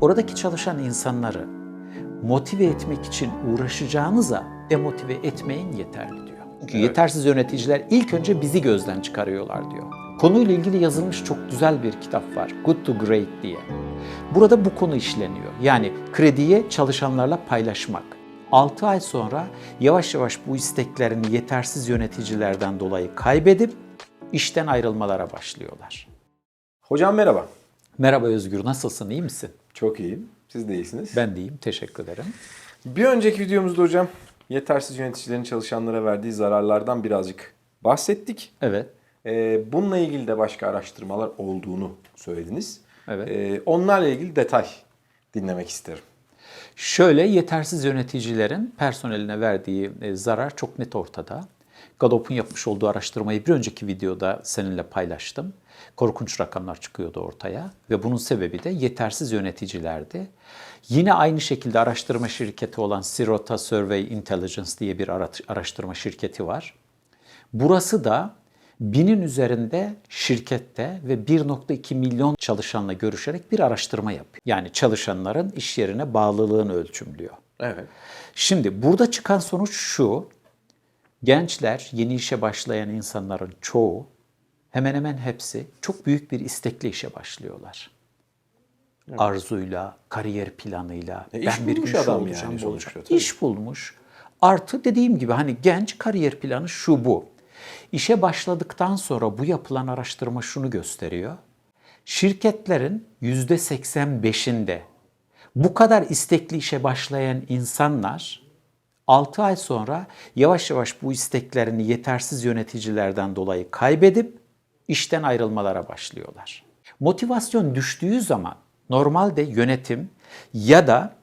Oradaki çalışan insanları motive etmek için uğraşacağınıza demotive etmeyin yeterli diyor. Çünkü yetersiz yöneticiler ilk önce bizi gözden çıkarıyorlar diyor. Konuyla ilgili yazılmış çok güzel bir kitap var. Good to Great diye. Burada bu konu işleniyor. Yani krediyi çalışanlarla paylaşmak. 6 ay sonra yavaş yavaş bu isteklerini yetersiz yöneticilerden dolayı kaybedip işten ayrılmalara başlıyorlar. Hocam merhaba. Merhaba Özgür, nasılsın? İyi misin? Çok iyiyim. Siz de iyisiniz. Ben de iyiyim, teşekkür ederim. Bir önceki videomuzda hocam yetersiz yöneticilerin çalışanlara verdiği zararlardan birazcık bahsettik. Evet, Ee, bununla ilgili de başka araştırmalar olduğunu söylediniz. Evet. Ee, onlarla ilgili detay dinlemek isterim. Şöyle yetersiz yöneticilerin personeline verdiği e, zarar çok net ortada. Gallup'un yapmış olduğu araştırmayı bir önceki videoda seninle paylaştım. Korkunç rakamlar çıkıyordu ortaya ve bunun sebebi de yetersiz yöneticilerdi. Yine aynı şekilde araştırma şirketi olan Sirota Survey Intelligence diye bir ara- araştırma şirketi var. Burası da binin üzerinde şirkette ve 1.2 milyon çalışanla görüşerek bir araştırma yapıyor. Yani çalışanların iş yerine bağlılığını ölçümlüyor. Evet. Şimdi burada çıkan sonuç şu. Gençler, yeni işe başlayan insanların çoğu, hemen hemen hepsi çok büyük bir istekle işe başlıyorlar. Arzuyla, kariyer planıyla. E, iş bulmuş şu adam olacağım, yani bu tabii. İş bulmuş. Artı dediğim gibi hani genç kariyer planı şu bu. İşe başladıktan sonra bu yapılan araştırma şunu gösteriyor. Şirketlerin %85'inde bu kadar istekli işe başlayan insanlar 6 ay sonra yavaş yavaş bu isteklerini yetersiz yöneticilerden dolayı kaybedip işten ayrılmalara başlıyorlar. Motivasyon düştüğü zaman normalde yönetim ya da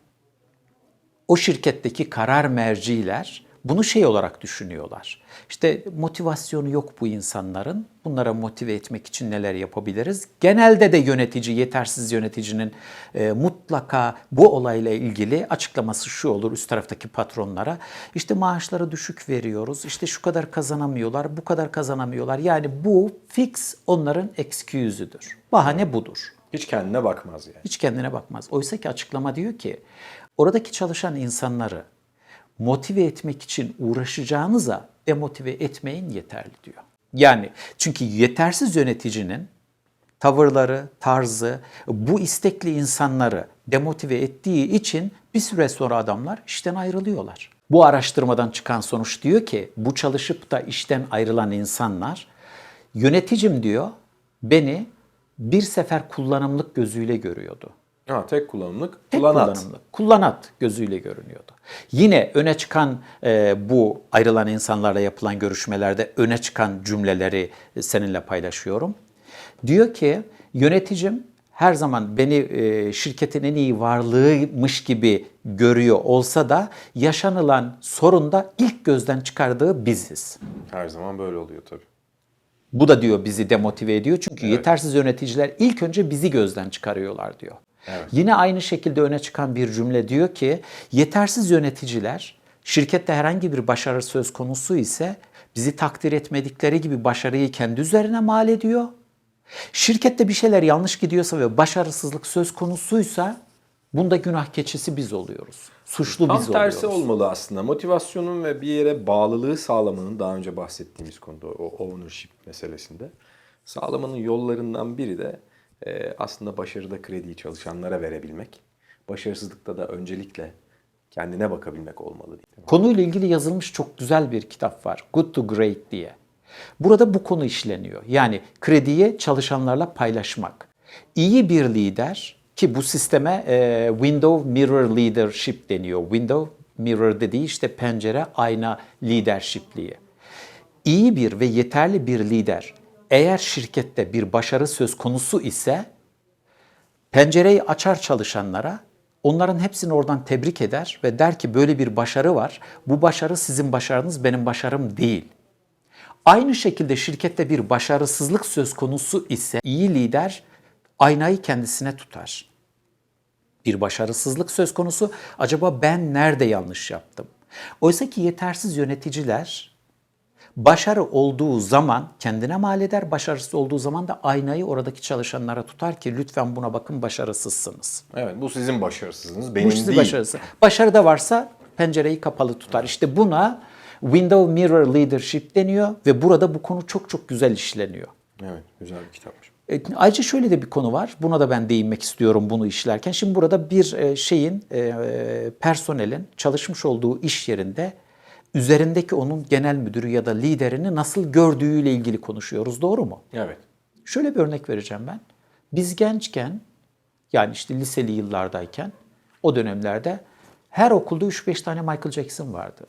o şirketteki karar merciler bunu şey olarak düşünüyorlar. İşte motivasyonu yok bu insanların. Bunlara motive etmek için neler yapabiliriz? Genelde de yönetici, yetersiz yöneticinin e, mutlaka bu olayla ilgili açıklaması şu olur üst taraftaki patronlara. İşte maaşları düşük veriyoruz, işte şu kadar kazanamıyorlar, bu kadar kazanamıyorlar. Yani bu fix onların excuse'üdür. Bahane budur. Hiç kendine bakmaz yani. Hiç kendine bakmaz. Oysa ki açıklama diyor ki oradaki çalışan insanları motive etmek için uğraşacağınıza demotive etmeyin yeterli diyor. Yani çünkü yetersiz yöneticinin tavırları, tarzı bu istekli insanları demotive ettiği için bir süre sonra adamlar işten ayrılıyorlar. Bu araştırmadan çıkan sonuç diyor ki bu çalışıp da işten ayrılan insanlar yöneticim diyor beni bir sefer kullanımlık gözüyle görüyordu. Ha, tek kullanımlık. Tek kullanat. kullanımlı. Kullanat gözüyle görünüyordu. Yine öne çıkan e, bu ayrılan insanlarla yapılan görüşmelerde öne çıkan cümleleri e, seninle paylaşıyorum. Diyor ki yöneticim her zaman beni e, şirketin en iyi varlığıymış gibi görüyor olsa da yaşanılan sorunda ilk gözden çıkardığı biziz. Her zaman böyle oluyor tabii. Bu da diyor bizi demotive ediyor. Çünkü yetersiz yöneticiler ilk önce bizi gözden çıkarıyorlar diyor. Yine aynı şekilde öne çıkan bir cümle diyor ki yetersiz yöneticiler şirkette herhangi bir başarı söz konusu ise bizi takdir etmedikleri gibi başarıyı kendi üzerine mal ediyor. Şirkette bir şeyler yanlış gidiyorsa ve başarısızlık söz konusuysa bunda günah keçisi biz oluyoruz. Suçlu Tam biz tersi oluyoruz. olmalı aslında. Motivasyonun ve bir yere bağlılığı sağlamanın daha önce bahsettiğimiz konuda o ownership meselesinde sağlamanın yollarından biri de aslında başarıda krediyi çalışanlara verebilmek. Başarısızlıkta da öncelikle kendine bakabilmek olmalı. Konuyla ilgili yazılmış çok güzel bir kitap var. Good to Great diye. Burada bu konu işleniyor. Yani krediyi çalışanlarla paylaşmak. İyi bir lider ki bu sisteme e, window mirror leadership deniyor. Window mirror dediği işte pencere ayna leadership'liği. İyi bir ve yeterli bir lider eğer şirkette bir başarı söz konusu ise pencereyi açar çalışanlara, onların hepsini oradan tebrik eder ve der ki böyle bir başarı var. Bu başarı sizin başarınız, benim başarım değil. Aynı şekilde şirkette bir başarısızlık söz konusu ise iyi lider aynayı kendisine tutar. Bir başarısızlık söz konusu, acaba ben nerede yanlış yaptım? Oysa ki yetersiz yöneticiler Başarı olduğu zaman kendine mal eder, başarısız olduğu zaman da aynayı oradaki çalışanlara tutar ki lütfen buna bakın başarısızsınız. Evet bu sizin başarısızlığınız Bu benim sizi değil. başarısı. Başarı da varsa pencereyi kapalı tutar. İşte buna window mirror leadership deniyor ve burada bu konu çok çok güzel işleniyor. Evet güzel bir kitapmış. E, Ayrıca şöyle de bir konu var. Buna da ben değinmek istiyorum bunu işlerken. Şimdi burada bir e, şeyin, e, personelin çalışmış olduğu iş yerinde üzerindeki onun genel müdürü ya da liderini nasıl gördüğüyle ilgili konuşuyoruz. Doğru mu? Evet. Şöyle bir örnek vereceğim ben. Biz gençken, yani işte liseli yıllardayken, o dönemlerde her okulda 3-5 tane Michael Jackson vardı.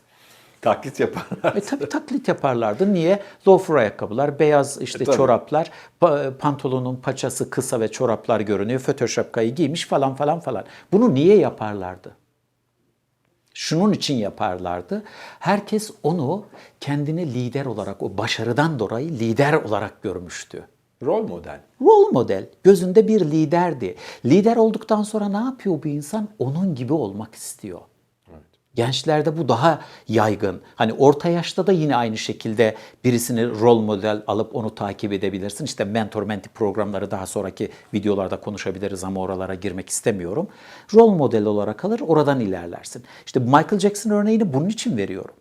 Taklit yaparlar. E tabii taklit yaparlardı. Niye? Loafer ayakkabılar, beyaz işte E, tabii. çoraplar, pa- pantolonun paçası kısa ve çoraplar görünüyor. Fötr şapkayı giymiş falan falan falan. Bunu niye yaparlardı? Şunun için yaparlardı. Herkes onu kendini lider olarak, o başarıdan dolayı lider olarak görmüştü. Rol model. Rol model, gözünde bir liderdi. Lider olduktan sonra ne yapıyor bu insan? Onun gibi olmak istiyor. Gençlerde bu daha yaygın. Hani orta yaşta da yine aynı şekilde birisini rol model alıp onu takip edebilirsin. İşte mentor menti programları daha sonraki videolarda konuşabiliriz ama oralara girmek istemiyorum. Rol model olarak alır, oradan ilerlersin. İşte Michael Jackson örneğini bunun için veriyorum.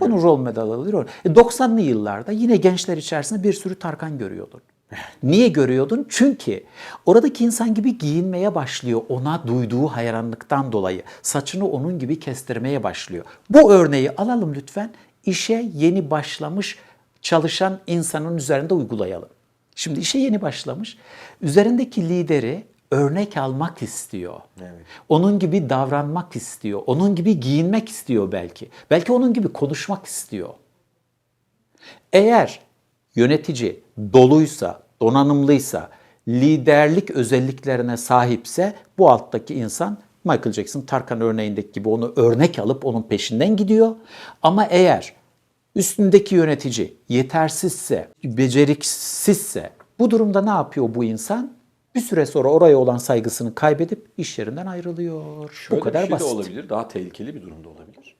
Bunu rol model alıyor. E 90'lı yıllarda yine gençler içerisinde bir sürü Tarkan görüyordun. Niye görüyordun? Çünkü oradaki insan gibi giyinmeye başlıyor ona duyduğu hayranlıktan dolayı. Saçını onun gibi kestirmeye başlıyor. Bu örneği alalım lütfen. İşe yeni başlamış çalışan insanın üzerinde uygulayalım. Şimdi işe yeni başlamış. Üzerindeki lideri örnek almak istiyor. Evet. Onun gibi davranmak istiyor. Onun gibi giyinmek istiyor belki. Belki onun gibi konuşmak istiyor. Eğer yönetici doluysa, donanımlıysa, liderlik özelliklerine sahipse bu alttaki insan Michael Jackson, Tarkan örneğindeki gibi onu örnek alıp onun peşinden gidiyor. Ama eğer üstündeki yönetici yetersizse, beceriksizse bu durumda ne yapıyor bu insan? Bir süre sonra oraya olan saygısını kaybedip iş yerinden ayrılıyor. Şöyle bu kadar bir şey basit. de olabilir. Daha tehlikeli bir durumda olabilir.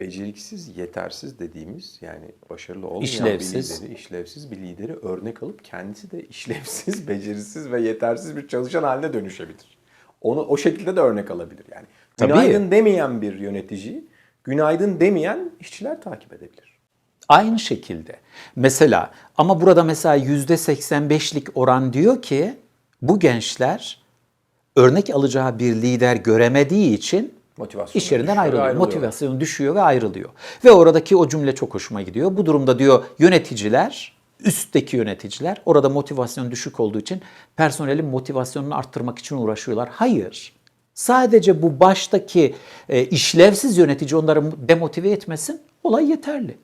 Beceriksiz, yetersiz dediğimiz yani başarılı olmayan İşlevsiz. bir lideri, işlevsiz bir lideri örnek alıp kendisi de işlevsiz, becerisiz ve yetersiz bir çalışan haline dönüşebilir. Onu o şekilde de örnek alabilir yani. Tabii. Günaydın demeyen bir yönetici, günaydın demeyen işçiler takip edebilir. Aynı şekilde. Mesela ama burada mesela %85'lik oran diyor ki bu gençler örnek alacağı bir lider göremediği için Motivasyonu iş yerinden ayrılıyor. ayrılıyor. Motivasyonu düşüyor ve ayrılıyor. Ve oradaki o cümle çok hoşuma gidiyor. Bu durumda diyor yöneticiler, üstteki yöneticiler orada motivasyon düşük olduğu için personelin motivasyonunu arttırmak için uğraşıyorlar. Hayır. Sadece bu baştaki e, işlevsiz yönetici onları demotive etmesin. Olay yeterli.